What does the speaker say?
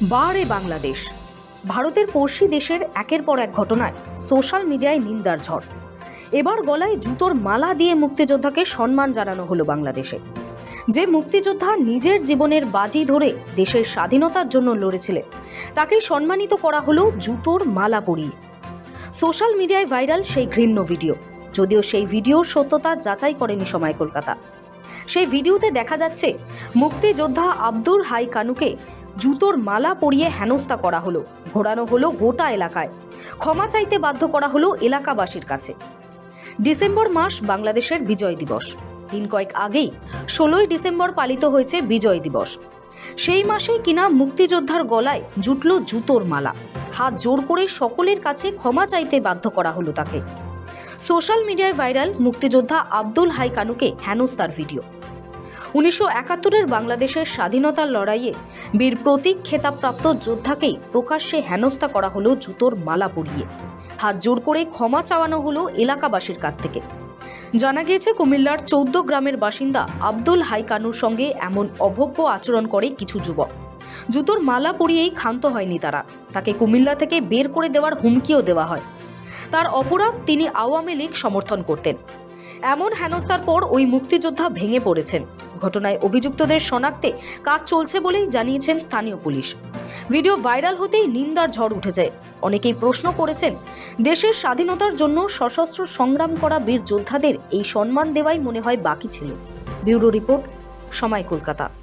বারে বাংলাদেশ। ভারতের পড়শি দেশের একের পর এক ঘটনায় সোশ্যাল মিডিয়ায় নিন্দার ঝড়। এবার গলায় জুতোর মালা দিয়ে মুক্তিযোদ্ধাকে সম্মান জানানো হলো বাংলাদেশে। যে মুক্তিযোদ্ধা নিজের জীবনের বাজি ধরে দেশের স্বাধীনতার জন্য লড়েছিলেন, তাকে সম্মানিত করা হলো জুতোর মালা পরিয়ে। সোশ্যাল মিডিয়ায় ভাইরাল সেই ঘৃণ্য ভিডিও, যদিও সেই ভিডিওর সত্যতা যাচাই করেনি সময় কলকাতা। সেই ভিডিওতে দেখা যাচ্ছে, মুক্তিযোদ্ধা আব্দুর হাই কানুকে জুতোর মালা পরিয়ে হেনস্থা করা হলো, ঘোরানো হলো গোটা এলাকায়। ক্ষমা চাইতে বাধ্য করা হলো এলাকাবাসীর কাছে। ডিসেম্বর মাস বাংলাদেশের বিজয় দিবস। দিন কয়েক আগেই ষোলোই ডিসেম্বর পালিত হয়েছে বিজয় দিবস। সেই মাসেই কিনা মুক্তিযোদ্ধার গলায় জুটল জুতোর মালা। হাত জোর করে সকলের কাছে ক্ষমা চাইতে বাধ্য করা হলো তাকে। সোশ্যাল মিডিয়ায় ভাইরাল মুক্তিযোদ্ধা আব্দুল হাই কানুকে হেনস্তার ভিডিও। উনিশশো একাত্তরের বাংলাদেশের স্বাধীনতার লড়াইয়ে বীর প্রতীক খেতাবপ্রাপ্ত যোদ্ধাকেই প্রকাশ্যে হেনস্থা করা হলো জুতোর মালা পরিয়ে। হাত জোর করে ক্ষমা চাওয়ানো হলো এলাকাবাসীর কাছ থেকে। জানা গিয়েছে, কুমিল্লার চৌদ্দ গ্রামের বাসিন্দা আব্দুল হাইকানুর সঙ্গে এমন অভব্য আচরণ করে কিছু যুবক। জুতোর মালা পরিয়েই ক্ষান্ত হয়নি তারা। তাকে কুমিল্লা থেকে বের করে দেওয়ার হুমকিও দেওয়া হয়। তার অপরাধ তিনি আওয়ামী লীগ সমর্থন করতেন। এমন হেনস্থার পর ওই মুক্তিযোদ্ধা ভেঙে পড়েছেন। ঘটনায় অভিযুক্তদের শনাক্তে কাজ চলছে বলেই জানিয়েছেন স্থানীয় পুলিশ। ভিডিও ভাইরাল হতেই নিন্দার ঝড় উঠে যায়। অনেকেই প্রশ্ন করেছেন, দেশের স্বাধীনতার জন্য সশস্ত্র সংগ্রাম করা বীর যোদ্ধাদের এই সম্মান দেওয়াই মনে হয় বাকি ছিল। ব্যুরো রিপোর্ট, সময় কলকাতা।